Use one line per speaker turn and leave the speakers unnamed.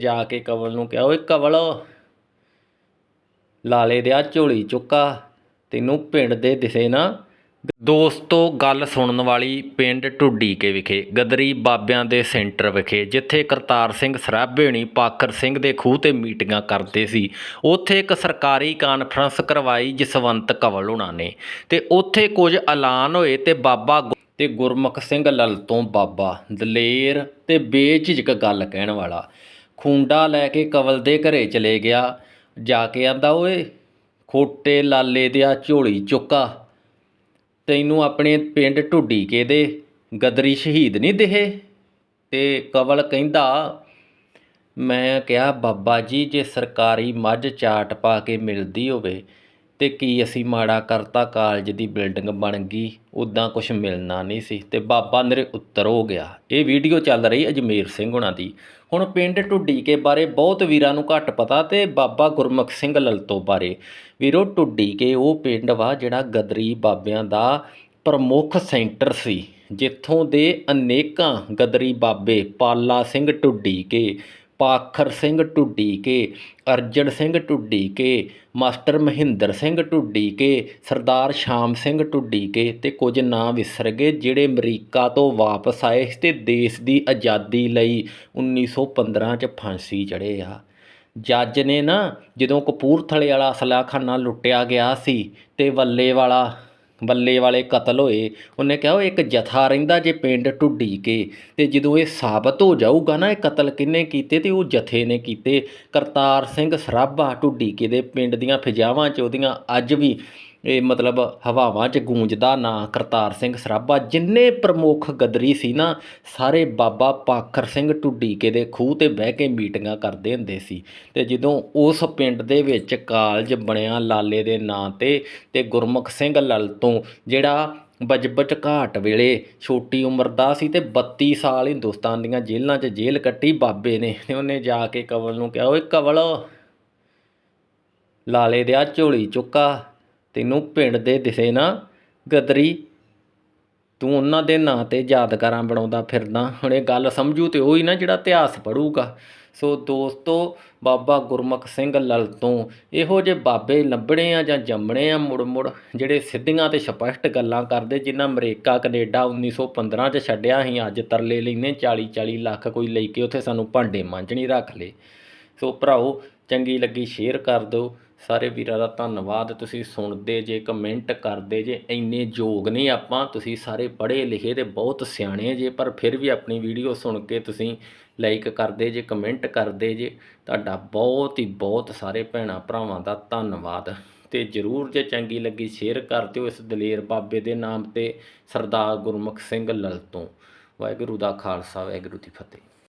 ਜਾ ਕੇ ਕਵਲ ਨੂੰ ਕਿਹਾ, ਓਏ ਕਵਲ, ਲਾਲੇ ਦਿਆ ਝੋਲੀ ਚੁੱਕਾ, ਤੈਨੂੰ ਪਿੰਡ ਦੇ ਦਿਸੇ ਨਾ। ਦੋਸਤੋ, ਗੱਲ ਸੁਣਨ ਵਾਲੀ ਪਿੰਡ ਢੁੱਡੀਕੇ ਵਿਖੇ, ਗਦਰੀ ਬਾਬਿਆਂ ਦੇ ਸੈਂਟਰ ਵਿਖੇ, ਜਿੱਥੇ ਕਰਤਾਰ ਸਿੰਘ ਸਰਾਭੇਣੀ ਪਾਖਰ ਸਿੰਘ ਦੇ ਖੂਹ ਤੇ ਮੀਟਿੰਗਾਂ ਕਰਦੇ ਸੀ, ਉੱਥੇ ਇੱਕ ਸਰਕਾਰੀ ਕਾਨਫਰੰਸ ਕਰਵਾਈ ਜਸਵੰਤ ਕਵਲ ਉਹਨਾਂ ਨੇ। ਤੇ ਉੱਥੇ ਕੁਝ ਐਲਾਨ ਹੋਏ ਤੇ ਬਾਬਾ ਗੁ- ਤੇ ਗੁਰਮੁਖ ਸਿੰਘ ਲਲ ਤੋਂ ਬਾਬਾ ਦਲੇਰ ਤੇ ਬੇਝਿਜਕ ਗੱਲ ਕਹਿਣ ਵਾਲਾ। ਖੂੰਡਾ ਲੈ ਕੇ ਕਵਲ ਦੇ ਘਰੇ ਚਲੇ ਗਿਆ। ਜਾ ਕੇ ਆਂਦਾ, ਓਏ, ਖੋਟੇ ਲਾਲੇ ਦਿਆ ਝੋਲੀ ਚੁੱਕਾ। ਤੈਨੂੰ ਆਪਣੇ ਪਿੰਡ ਢੁੱਡੀ ਕੇ ਦੇ ਗਦਰੀ ਸ਼ਹੀਦ ਨਹੀਂ ਦਿਖੇ ਤੇ ਕਵਲ ਕਹਿੰਦਾ, ਮੈਂ ਕਿਹਾ, ਬਾਬਾ ਜੀ, ਜੇ ਸਰਕਾਰੀ ਮੱਝ ਚਾਟ ਪਾ ਕੇ ਮਿਲਦੀ ਹੋਵੇ ਤੇ ਕੀ ਅਸੀਂ ਮਾੜਾ ਕਰਤਾ ਕਾਲਜ ਦੀ ਬਿਲਡਿੰਗ ਬਣ ਗਈ ਉਦਾਂ ਕੁਝ ਮਿਲਣਾ ਨਹੀਂ ਸੀ ਤੇ ਬਾਬਾ ਮੇਰੇ ਉੱਤਰ ਹੋ ਗਿਆ। ਇਹ ਵੀਡੀਓ ਚੱਲ ਰਹੀ ਅਜਮੇਰ ਸਿੰਘ ਹੁਣਾਂ ਦੀ। ਹੁਣ ਪਿੰਡ ਟੁੱਡੀ ਕੇ ਬਾਰੇ ਬਹੁਤ ਵੀਰਾਂ ਨੂੰ ਘੱਟ ਪਤਾ ਤੇ ਬਾਬਾ ਗੁਰਮੁਖ ਸਿੰਘ ਲਲਤੋ ਬਾਰੇ। ਵੀਰੋ ਟੁੱਡੀ ਕੇ ਉਹ ਪਿੰਡ ਵਾ ਜਿਹੜਾ ਗਦਰੀ ਬਾਬਿਆਂ ਦਾ ਪ੍ਰਮੁੱਖ ਸੈਂਟਰ ਸੀ, ਜਿੱਥੋਂ ਦੇ ਅਨੇਕਾਂ ਗਦਰੀ ਬਾਬੇ ਪਾਲਾ ਸਿੰਘ ਟੁੱਡੀ ਕੇ ਪਾਖਰ ਸਿੰਘ ਢੁੱਡੀਕੇ ਅਰਜਨ ਸਿੰਘ ਢੁੱਡੀਕੇ ਮਾਸਟਰ ਮਹਿੰਦਰ ਸਿੰਘ ਢੁੱਡੀਕੇ ਸਰਦਾਰ ਸ਼ਾਮ ਸਿੰਘ ਢੁੱਡੀਕੇ ਤੇ ਕੁਝ ਨਾਂ ਵਿਸਰ ਗਏ, ਜਿਹੜੇ ਅਮਰੀਕਾ ਤੋਂ ਵਾਪਸ ਆਏ ਸੀ ਤੇ ਦੇਸ਼ ਦੀ ਆਜ਼ਾਦੀ ਲਈ 1915 ਚ ਫਾਂਸੀ ਚੜ੍ਹੇ ਆ। ਜੱਜ ਨੇ ਨਾ ਜਦੋਂ ਕਪੂਰਥਲੇ ਵਾਲਾ ਅਸਲਾਖਾਨਾ ਲੁੱਟਿਆ ਗਿਆ ਸੀ ਤੇ ਵੱਲੇ ਵਾਲਾ ਬੱਲੇ ਵਾਲੇ ਕਤਲ ਹੋਏ, ਉਹਨੇ ਕਿਹਾ ਉਹ ਇੱਕ ਜਥਾ ਰਹਿੰਦਾ ਜੇ ਪਿੰਡ ਢੁੱਡੀ ਕੇ, ਤੇ ਜਦੋਂ ਇਹ ਸਾਬਤ ਹੋ ਜਾਊਗਾ ਨਾ, ਇਹ ਕਤਲ ਕਿੰਨੇ ਕੀਤੇ ਤੇ ਉਹ ਜਥੇ ਨੇ ਕੀਤੇ? ਕਰਤਾਰ ਸਿੰਘ ਸਰਾਭਾ ਢੁੱਡੀ ਕੇ ਦੇ ਪਿੰਡ ਦੀਆਂ ਫਿਜਾਵਾਂ ਚ ਉਹਦੀਆਂ ਅੱਜ ਵੀ ਇਹ ਮਤਲਬ ਹਵਾਵਾਂ 'ਚ ਗੂੰਜਦਾ ਨਾਂ ਕਰਤਾਰ ਸਿੰਘ ਸਰਾਭਾ, ਜਿੰਨੇ ਪ੍ਰਮੁੱਖ ਗਦਰੀ ਸੀ ਨਾ, ਸਾਰੇ ਬਾਬਾ ਪਾਖਰ ਸਿੰਘ ਟੁੱਡੀਕੇ ਦੇ ਖੂਹ ਤੇ ਬਹਿ ਕੇ ਮੀਟਿੰਗਾਂ ਕਰਦੇ ਹੁੰਦੇ ਸੀ। ਤੇ ਜਦੋਂ ਉਸ ਪਿੰਡ ਦੇ ਵਿੱਚ ਕਾਲਜ ਬਣਿਆ ਲਾਲੇ ਦੇ ਨਾਂ ਤੇ ਤੇ ਗੁਰਮੁਖ ਸਿੰਘ ਲਲ ਤੋਂ, ਜਿਹੜਾ ਬਜਬਟ ਘਾਟ ਵੇਲੇ ਛੋਟੀ ਉਮਰ ਦਾ ਸੀ ਤੇ 32 ਸਾਲ ਹਿੰਦੁਸਤਾਨ ਦੀਆਂ ਜੇਲ੍ਹਾਂ 'ਚ ਜੇਲ੍ਹ ਕੱਟੀ ਬਾਬੇ ਨੇ, ਤੇ ਉਹਨੇ ਜਾ ਕੇ ਕਵਲ ਨੂੰ ਕਿਹਾ, ਓਏ ਕਵਲ, ਲਾਲੇ ਦਿਆ ਝੋਲੀ ਚੁੱਕਾ ਤੈਨੂੰ ਪਿੰਡ ਦੇ ਦਿਸੇ ਨਾ, ਗਦਰੀ। ਤੂੰ ਉਹਨਾਂ ਦੇ ਨਾਂ ਤੇ ਯਾਦਗਾਰਾਂ ਬਣਾਉਂਦਾ ਫਿਰਦਾ। ਹੁਣ ਇਹ ਗੱਲ ਸਮਝੂ ਤੇ ਹੀ ਨਾ ਜਿਹੜਾ ਇਤਿਹਾਸ ਪੜੂਗਾ ਸੋ ਦੋਸਤੋ, ਬਾਬਾ ਗੁਰਮੁਖ ਸਿੰਘ ਲਲ ਤੋਂ ਇਹੋ ਜਿਹੇ ਬਾਬੇ ਲੱਭਣੇ ਆ ਜਾਂ ਜੰਮਣੇ ਆ ਮੁੜ ਮੁੜ, ਜਿਹੜੇ ਸਿੱਧੀਆਂ ਤੇ ਸਪਸ਼ਟ ਗੱਲਾਂ ਕਰਦੇ, ਜਿਨ੍ਹਾਂ ਅਮਰੀਕਾ, ਕੈਨੇਡਾ 1915 ਚ ਛੱਡਿਆ ਸੀ, ਅੱਜ ਤਰਲੇ ਲੈਨੇ 40 40 ਲੱਖ ਕੋਈ ਲੈ ਕੇ ਉੱਥੇ ਸਾਨੂੰ ਭਾਂਡੇ ਮਾਂਜਣੀ ਰੱਖ ਲੇ। ਸੋ ਭਰਾਓ, ਚੰਗੀ ਲੱਗੀ, ਸ਼ੇਅਰ ਕਰ ਦਿਓ। ਸਾਰੇ ਵੀਰਾਂ ਦਾ ਧੰਨਵਾਦ। ਤੁਸੀਂ ਸੁਣਦੇ ਜੇ, ਕਮੈਂਟ ਕਰਦੇ ਜੇ, ਇੰਨੇ ਯੋਗ ਨਹੀਂ ਆਪਾਂ। ਤੁਸੀਂ ਸਾਰੇ ਪੜ੍ਹੇ ਲਿਖੇ ਤੇ ਬਹੁਤ ਸਿਆਣੇ ਜੇ, ਪਰ ਫਿਰ ਵੀ ਆਪਣੀ ਵੀਡੀਓ ਸੁਣ ਕੇ ਤੁਸੀਂ ਲਾਈਕ ਕਰਦੇ ਜੇ, ਕਮੈਂਟ ਕਰਦੇ ਜੇ, ਤੁਹਾਡਾ ਬਹੁਤ ਹੀ ਬਹੁਤ ਸਾਰੇ ਭੈਣਾਂ ਭਰਾਵਾਂ ਦਾ ਧੰਨਵਾਦ। ਤੇ ਜਰੂਰ ਜੇ ਚੰਗੀ ਲੱਗੀ ਸ਼ੇਅਰ ਕਰ ਦਿਓ ਇਸ ਦਲੇਰ ਬਾਬੇ ਦੇ ਨਾਮ ਤੇ ਸਰਦਾਰ ਗੁਰਮੁਖ ਸਿੰਘ ਲਲਤੋਂ। ਵਾਹਿਗੁਰੂ ਦਾ ਖਾਲਸਾ, ਵਾਹਿਗੁਰੂ ਦੀ ਫਤਿਹ।